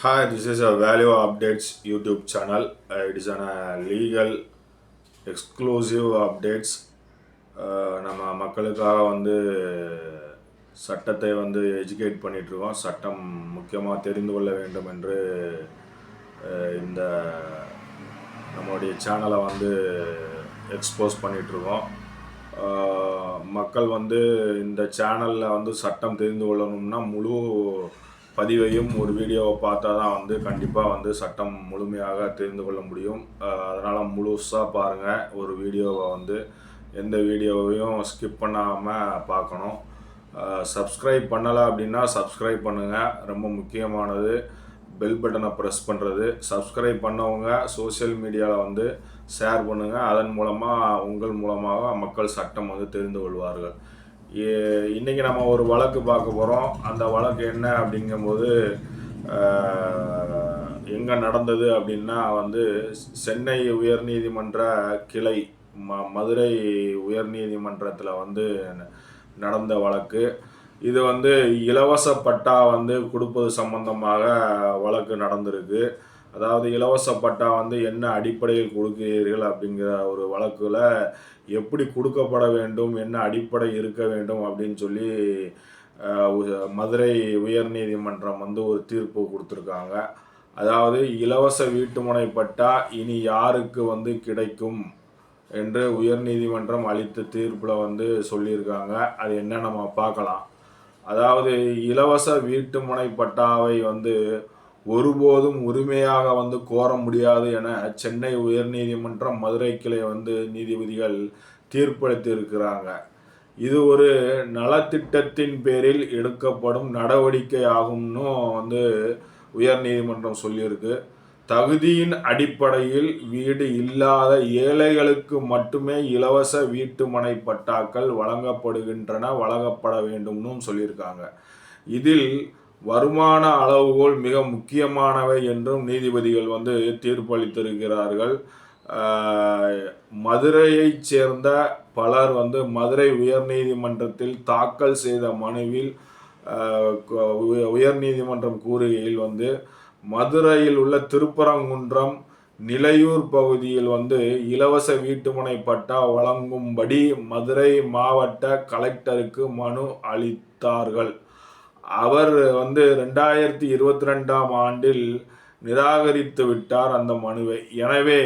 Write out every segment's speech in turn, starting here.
Hi, this is a value updates YouTube channel. Uh, it is an uh, legal exclusive updates. Uh, நம்ம மக்களுக்காக வந்து சட்டத்தை வந்து educate பண்ணிகிட்ருக்கோம் சட்டம் முக்கியமாக தெரிந்து கொள்ள வேண்டும் என்று இந்த நம்மளுடைய சேனலை வந்து எக்ஸ்போஸ் பண்ணிகிட்ருக்கோம் மக்கள் வந்து இந்த சேனலில் வந்து சட்டம் தெரிந்து கொள்ளணும்னா முழு பதிவையும் ஒரு வீடியோவை பார்த்தா தான் வந்து கண்டிப்பாக வந்து சட்டம் முழுமையாக தெரிந்து கொள்ள முடியும். அதனால் முழுசாக பாருங்கள் ஒரு வீடியோவை வந்து எந்த வீடியோவையும் ஸ்கிப் பண்ணாமல் பார்க்கணும். சப்ஸ்கிரைப் பண்ணலை அப்படின்னா சப்ஸ்கிரைப் பண்ணுங்கள் ரொம்ப முக்கியமானது. பெல் பட்டனை ப்ரெஸ் பண்ணுறது சப்ஸ்கிரைப் பண்ணவங்க சோஷியல் மீடியாவில் வந்து ஷேர் பண்ணுங்கள் அதன் மூலமாக உங்கள் மூலமாக மக்கள் சட்டம் வந்து தெரிந்து கொள்வார்கள். ஏ- நம்ம ஒரு வழக்கு பார்க்க போகிறோம் அந்த வழக்கு என்ன அப்படிங்கும்போது எங்கே நடந்தது அப்படின்னா வந்து சென்னை உயர்நீதிமன்ற கிளை ம மதுரை உயர்நீதிமன்றத்தில் வந்து நடந்த வழக்கு. இது வந்து இலவச பட்டா வந்து கொடுப்பது சம்பந்தமாக வழக்கு நடந்திருக்கு. அதாவது இலவச பட்டா வந்து என்ன அடிப்படையில் கொடுக்கிறீர்கள் அப்படிங்கிற ஒரு வழக்குல எப்படி கொடுக்கப்பட வேண்டும் என்ன அடிப்படை இருக்க வேண்டும் அப்படின்னு சொல்லி மதுரை உயர்நீதிமன்றம் வந்து ஒரு தீர்ப்பு கொடுத்துருக்காங்க. அதாவது இலவச வீட்டுமனை பட்டா இனி யாருக்கு வந்து கிடைக்கும் என்று உயர்நீதிமன்றம் அளித்த தீர்ப்பில் வந்து சொல்லியிருக்காங்க. அது என்ன நம்ம பார்க்கலாம். அதாவது இலவச வீட்டுமனை பட்டாவை வந்து ஒருபோதும் உரிமையாக வந்து கோர முடியாது என சென்னை உயர்நீதிமன்றம் மதுரை கிளை வந்து நீதிபதிகள் தீர்ப்பளித்திருக்கிறாங்க. இது ஒரு நலத்திட்டத்தின் பேரில் எடுக்கப்படும் நடவடிக்கை ஆகும்னு வந்து உயர்நீதிமன்றம் சொல்லியிருக்கு. தகுதியின் அடிப்படையில் வீடு இல்லாத ஏழைகளுக்கு மட்டுமே இலவச வீட்டுமனை பட்டாக்கள் வழங்கப்படுகின்றன வழங்கப்பட வேண்டும்னு சொல்லியிருக்காங்க. இதில் வருமான அளவுகோல் மிக முக்கியமானவை என்றும் நீதிபதிகள் வந்து தீர்ப்பளித்திருக்கிறார்கள். மதுரையைச் சேர்ந்த பலர் வந்து மதுரை உயர்நீதிமன்றத்தில் தாக்கல் செய்த மனுவில் உயர்நீதிமன்றம் கூறுகையில் வந்து மதுரையில் உள்ள திருப்பரங்குன்றம் நிலையூர் பகுதியில் வந்து இலவச வீட்டுமனை பட்டா வழங்கும்படி மதுரை மாவட்ட கலெக்டருக்கு மனு அளித்தார்கள். அவர் வந்து ரெண்டாயிரத்தி இருபத்தி ரெண்டாம் ஆண்டில் நிராகரித்து விட்டார் அந்த மனுவை. எனவே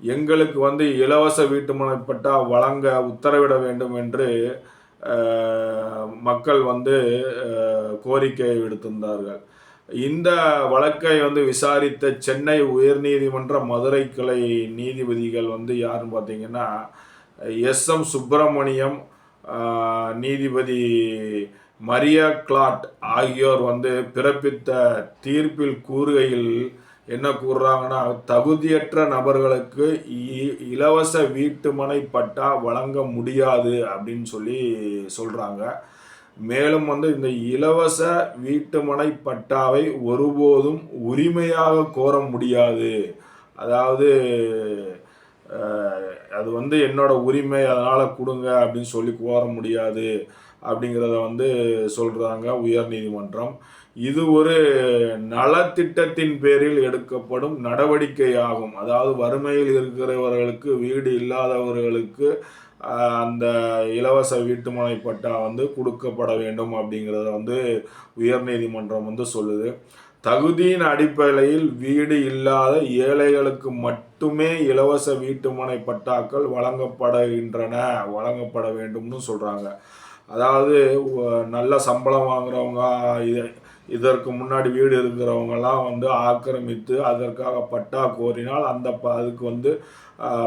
எங்களுக்கு வந்து இலவச வீட்டுமனை பட்டா வழங்க உத்தரவிட வேண்டும் என்று மக்கள் வந்து கோரிக்கை விடுத்திருந்தார்கள். இந்த வழக்கை வந்து விசாரித்த சென்னை உயர்நீதிமன்ற மதுரை கிளை நீதிபதிகள் வந்து யாருன்னு பார்த்தீங்கன்னா எஸ் எம் சுப்பிரமணியம் நீதிபதி மரியா கிளாட் ஆகியோர் வந்து பிறப்பித்த தீர்ப்பில் கூறுகையில் என்ன கூறுறாங்கன்னா தகுதியற்ற நபர்களுக்கு இ- இலவச வீட்டுமனை பட்டா வழங்க முடியாது அப்படின்னு சொல்லி சொல்கிறாங்க மேலும் வந்து இந்த இலவச வீட்டுமனை பட்டாவை ஒருபோதும் உரிமையாக கோர முடியாது. அதாவது அது வந்து என்னோட உரிமை அதனால் கொடுங்க அப்படின்னு சொல்லி கோர முடியாது. அப்படிங்கிறத வந்து சொல்கிறாங்க உயர்நீதிமன்றம் இது ஒரு நலத்திட்டத்தின் பேரில் எடுக்கப்படும் நடவடிக்கையாகும். அதாவது வறுமையில் இருக்கிறவர்களுக்கு வீடு இல்லாதவர்களுக்கு அந்த இலவச வீட்டுமனை பட்டா வந்து கொடுக்கப்பட வேண்டும் அப்படிங்கிறத வந்து உயர்நீதிமன்றம் வந்து சொல்லுது. தகுதியின் அடிப்படையில் வீடு இல்லாத ஏழைகளுக்கு மட்டுமே இலவச வீட்டுமனை பட்டாக்கள் வழங்கப்படுகின்றன வழங்கப்பட வேண்டும்னு சொல்கிறாங்க அதாவது நல்ல சம்பளம் வாங்குறவங்க இ- இதற்கு முன்னாடி வீடு இருக்கிறவங்கலாம் வந்து ஆக்கிரமித்து அதற்காக பட்டா கோரினால் அந்த ப அதுக்கு வந்து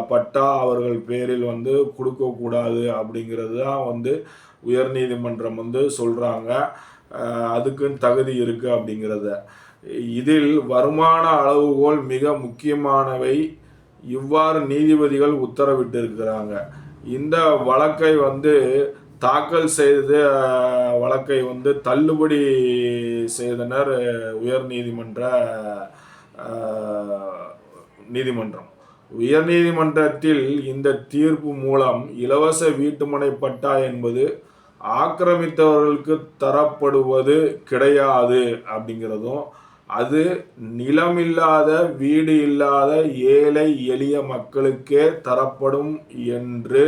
பட்டா அவர்கள் பேரில் வந்து கொடுக்கக்கூடாது அப்படிங்கிறது தான் வந்து உயர்நீதிமன்றம் வந்து சொல்கிறாங்க அதுக்குன்னு தகுதி இருக்குது அப்படிங்கிறத. இதில் வருமான அளவுகோல் மிக முக்கியமானவை. இவ்வாறு நீதிபதிகள் உத்தரவிட்டிருக்கிறாங்க. இந்த வழக்கை வந்து தாக்கல் செய்த வழக்கை வந்து தள்ளுபடி செய்தனர் உயர் நீதிமன்ற நீதிமன்றம். உயர் நீதிமன்றத்தில் இந்த தீர்ப்பு மூலம் இலவச வீட்டுமனை பட்டா என்பது ஆக்கிரமித்தவர்களுக்கு தரப்படுவது கிடையாது அப்படிங்கிறதும் அது நிலம் இல்லாத வீடு இல்லாத ஏழை எளிய மக்களுக்கே தரப்படும் என்று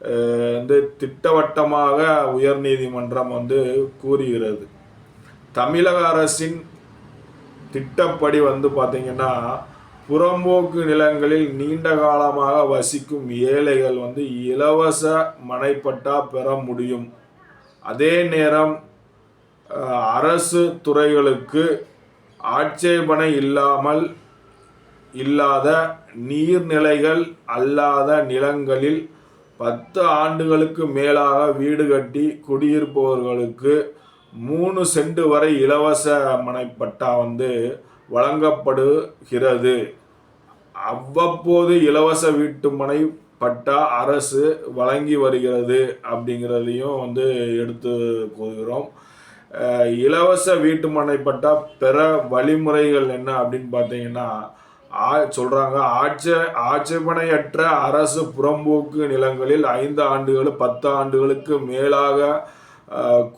வந்து திட்டவட்டமாக உயர்நீதிமன்றம் வந்து கூறுகிறது. தமிழக அரசின் திட்டப்படி வந்து பார்த்தீங்கன்னா புறம்போக்கு நிலங்களில் நீண்ட காலமாக வசிக்கும் ஏழைகள் வந்து இலவச மனைப்பட்டா பெற முடியும். அதே நேரம் அரசு துறைகளுக்கு ஆட்சேபனை இல்லாமல் இல்லாத நீர்நிலைகள் அல்லாத நிலங்களில் பத்து ஆண்டுகளுக்கு மேலாக வீடு கட்டி குடியிருப்பவர்களுக்கு மூணு சென்ட் வரை இலவச மனைப்பட்டா வந்து வழங்கப்படுகிறது. அவ்வப்போது இலவச வீட்டு மனை பட்டா அரசு வழங்கி வருகிறது அப்படிங்கிறதையும் வந்து எடுத்து கூறுகிறோம். இலவச வீட்டு மனை பட்டா பெற வழிமுறைகள் என்ன அப்படின்னு பார்த்தீங்கன்னா ஆ சொல்கிறாங்க ஆட்ச ஆட்சேபனையற்ற அரசு புறம்போக்கு நிலங்களில் ஐந்து ஆண்டுகள் பத்து ஆண்டுகளுக்கு மேலாக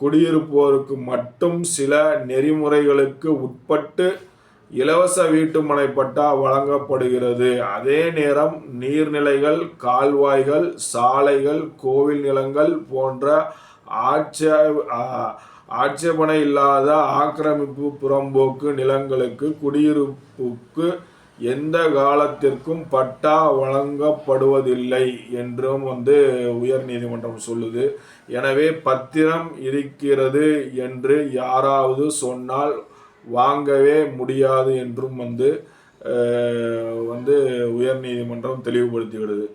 குடியிருப்போருக்கு மட்டும் சில நெறிமுறைகளுக்கு உட்பட்டு இலவச வீட்டுமனை பட்டா வழங்கப்படுகிறது. அதே நேரம் நீர்நிலைகள் கால்வாய்கள் சாலைகள் கோவில் நிலங்கள் போன்ற ஆட்சே ஆட்சேபனை இல்லாத ஆக்கிரமிப்பு புறம்போக்கு நிலங்களுக்கு குடியிருப்புக்கு எந்த காலத்திற்கும் பட்டா வழங்கப்படுவதில்லை என்றும் வந்து உயர் நீதிமன்றம் சொல்லுது. எனவே பத்திரம் இருக்கிறது என்று யாராவது சொன்னால் வாங்கவே முடியாது என்றும் வந்து வந்து வந்து உயர்நீதிமன்றம் தெளிவுபடுத்திவிடுது.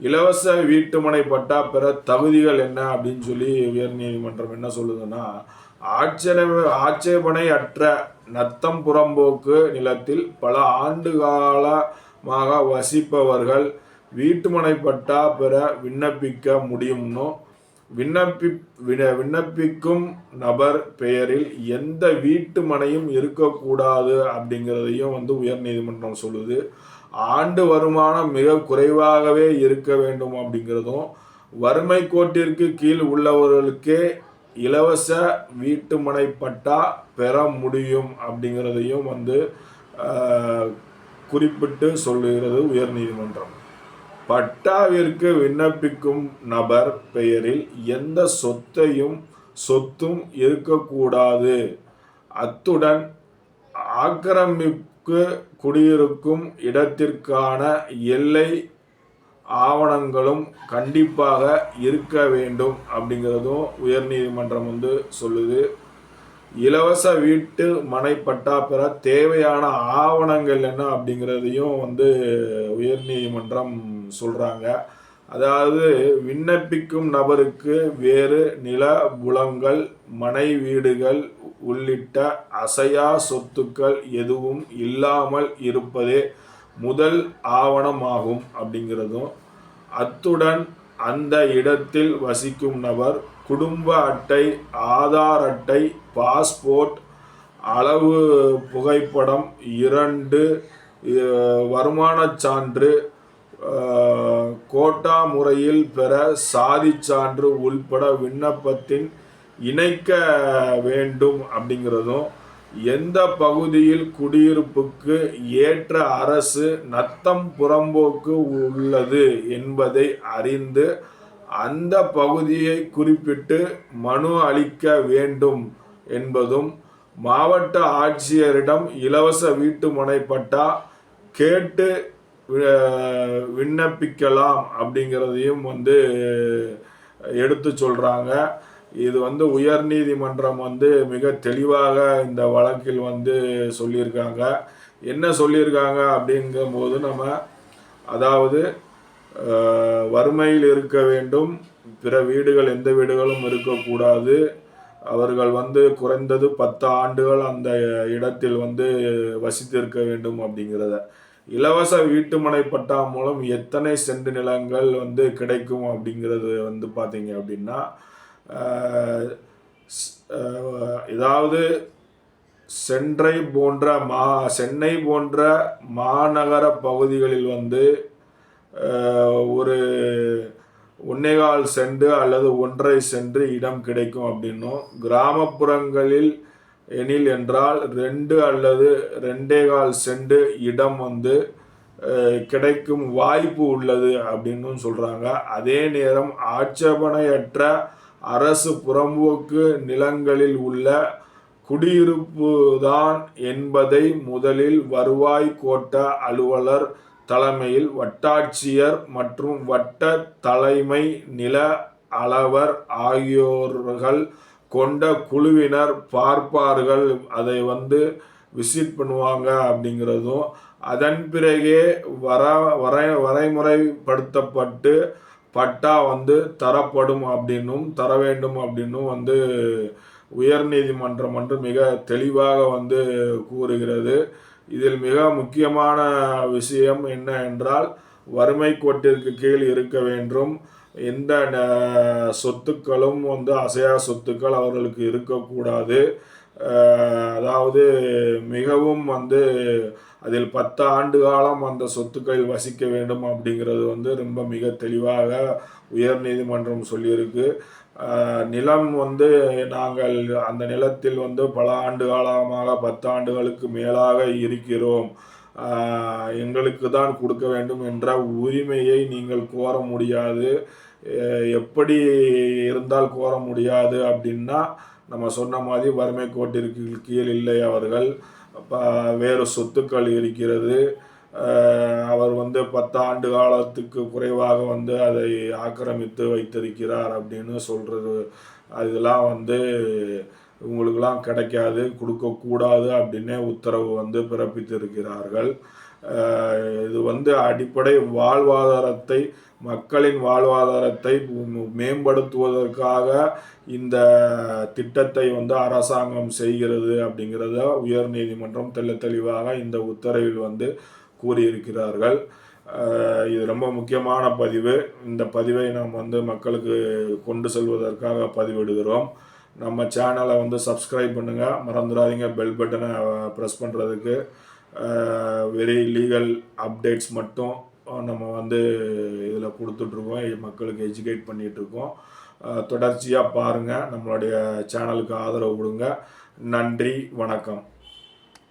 இலவச வீட்டுமனை பட்டா பெற தகுதிகள் என்ன அப்படின்னு சொல்லி உயர் நீதிமன்றம் என்ன சொல்லுதுன்னா ஆட்சேப ஆட்சேபனை அற்ற நத்தம் புறம்போக்கு நிலத்தில் பல ஆண்டு காலமாக வசிப்பவர்கள் வீட்டுமனை பட்டா பெற விண்ணப்பிக்க முடியும்னோ? விண்ணப்பி விண்ண விண்ணப்பிக்கும் நபர் பெயரில் எந்த வீட்டு மனையும் இருக்கக்கூடாது அப்படிங்கிறதையும் வந்து உயர்நீதிமன்றம் சொல்லுது. ஆண்டு வருமானம் மிக குறைவாகவே இருக்க வேண்டும் அப்படிங்கிறதும் வறுமை கோட்டிற்கு கீழ் உள்ளவர்களுக்கே இலவச வீட்டுமனை பட்டா பெற முடியும் அப்படிங்கிறதையும் வந்து குறிப்பிட்டு சொல்லுகிறது உயர்நீதிமன்றம் பட்டாவிற்கு விண்ணப்பிக்கும் நபர் பெயரில் எந்த சொத்தையும் சொத்தும் இருக்கக்கூடாது. அத்துடன் ஆக்கிரமிப்பு குடியிருக்கும் இடத்திற்கான எல்லை ஆவணங்களும் கண்டிப்பாக இருக்க வேண்டும் அப்படிங்கிறதும் உயர்நீதிமன்றம் வந்து சொல்லுது. இலவச வீட்டு மனை பட்டா பெற தேவையான ஆவணங்கள் என்ன அப்படிங்கிறதையும் வந்து உயர்நீதிமன்றம் சொல்கிறாங்க அதாவது விண்ணப்பிக்கும் நபருக்கு வேறு நில புலங்கள் மனை வீடுகள் உள்ளிட்ட அசையா சொத்துக்கள் எதுவும் இல்லாமல் இருப்பதே முதல் ஆவணமாகும் அப்படிங்கிறதும் அத்துடன் அந்த இடத்தில் வசிக்கும் நபர் குடும்ப அட்டை ஆதார் அட்டை பாஸ்போர்ட் அளவு புகைப்படம் இரண்டு வருமானச் சான்று கோட்டா முறையில் பெற சாதிச் சான்று உள்பட விண்ணப்பத்தின் இணைக்க வேண்டும் அப்படிங்கிறதும் எந்த பகுதியில் குடியிருப்புக்கு ஏற்ற அரசு நத்தம் புறம்போக்கு உள்ளது என்பதை அறிந்து அந்த பகுதியை குறிப்பிட்டு மனு அளிக்க வேண்டும் என்பதும் மாவட்ட ஆட்சியரிடம் இலவச வீட்டு மனை பட்டா கேட்டு விண்ணப்பிக்கலாம் அப்படிங்கிறதையும் வந்து எடுத்து சொல்கிறாங்க இது வந்து உயர்நீதிமன்றம் வந்து மிக தெளிவாக இந்த வழக்கில் வந்து சொல்லியிருக்காங்க. என்ன சொல்லியிருக்காங்க அப்படிங்கும்போது நம்ம அதாவது வறுமையில் இருக்க வேண்டும். பிற வீடுகள் எந்த வீடுகளும் இருக்கக்கூடாது. அவர்கள் வந்து குறைந்தது பத்து ஆண்டுகள் அந்த இடத்தில் வந்து வசித்திருக்க வேண்டும் அப்படிங்கிறத. இலவச வீட்டுமனை பட்டா மூலம் எத்தனை செண்டு நிலங்கள் வந்து கிடைக்கும் அப்படிங்கிறது வந்து பார்த்தீங்க அப்படின்னா ஏதாவது சென்றை போன்ற மா சென்னை போன்ற மாநகர பகுதிகளில் வந்து ஒரு ஒன்னேகால் சென்று அல்லது ஒன்றரை சென்று இடம் கிடைக்கும் அப்படின்னும். கிராமப்புறங்களில் எனில் என்றால் ரெண்டு அல்லது ரெண்டே கால் செண்டு இடம் வந்து கிடைக்கும் வாய்ப்பு உள்ளது அப்படின்னும் சொல்கிறாங்க அதே நேரம் ஆட்சேபனையற்ற அரசு புறம்போக்கு நிலங்களில் உள்ள குடியிருப்பு தான் என்பதை முதலில் வருவாய் கோட்ட அலுவலர் தலைமையில் வட்டாட்சியர் மற்றும் வட்ட தலைமை நில அளவர் ஆகியோர்கள் கொண்ட குழுவினர் பார்ப்பார்கள். அதை வந்து விசிட் பண்ணுவாங்க அப்படிங்கிறதும் அதன் பிறகே வர வரை வரைமுறைப்படுத்தப்பட்டு பட்டா வந்து தரப்படும் அப்படின்னும் தர வேண்டும் அப்படின்னும் வந்து உயர்நீதிமன்றம் வந்து மிக தெளிவாக வந்து கூறுகிறது. இதில் மிக முக்கியமான விஷயம் என்ன என்றால் வறுமை கோட்டிற்கு கீழ் இருக்க வேண்டும். எந்த ந- சொத்துக்களும் வந்து அசையா சொத்துக்கள் அவர்களுக்கு இருக்கக்கூடாது. அதாவது மிகவும் வந்து அதில் பத்து ஆண்டு காலம் அந்த சொத்துக்களில் வசிக்க வேண்டும் அப்படிங்கிறது வந்து ரொம்ப மிக தெளிவாக உயர்நீதிமன்றம் சொல்லியிருக்கு. நிலம் வந்து நாங்கள் அந்த நிலத்தில் வந்து பல ஆண்டு காலமாக பத்து ஆண்டுகளுக்கு மேலாக இருக்கிறோம். எங்களுக்கு தான் கொடுக்க வேண்டும் என்ற உரிமையை நீங்கள் கோர முடியாது. எப்படி இருந்தால் கோர முடியாது அப்படின்னா நம்ம சொன்ன மாதிரி வறுமை கோட்டிற்கு கீழ் இல்லை அவர்கள். வேறு சொத்துக்கள் இருக்கிறது. அவர் வந்து பத்து ஆண்டு காலத்துக்கு குறைவாக வந்து அதை ஆக்கிரமித்து வைத்திருக்கிறார் அப்படின்னு சொல்கிறது அதெல்லாம் வந்து உங்களுக்கெல்லாம் கிடைக்காது கொடுக்கக்கூடாது அப்படின்னே உத்தரவு வந்து பிறப்பித்திருக்கிறார்கள். இது வந்து அடிப்படை வாழ்வாதாரத்தை மக்களின் வாழ்வாதாரத்தை மேம்படுத்துவதற்காக இந்த திட்டத்தை வந்து அரசாங்கம் செய்கிறது அப்படிங்கிறத உயர்நீதிமன்றம் தெள்ள தெளிவாக இந்த உத்தரவில் வந்து கூறியிருக்கிறார்கள். இது ரொம்ப முக்கியமான பதிவு. இந்த பதிவை நாம் வந்து மக்களுக்கு கொண்டு செல்வதற்காக பதிவிடுகிறோம். நம்ம சேனலை வந்து சப்ஸ்கிரைப் பண்ணுங்கள் மறந்துடாதீங்க. பெல் பட்டனை ப்ரெஸ் பண்ணுறதுக்கு வெரி லீகல் அப்டேட்ஸ் மட்டும் நம்ம வந்து இதில் கொடுத்துட்ருக்கோம். மக்களுக்கு எஜுகேட் பண்ணிகிட்ருக்கோம் தொடர்ச்சியாக பாருங்கள் நம்மளுடைய சேனலுக்கு ஆதரவு கொடுங்க. நன்றி. வணக்கம்.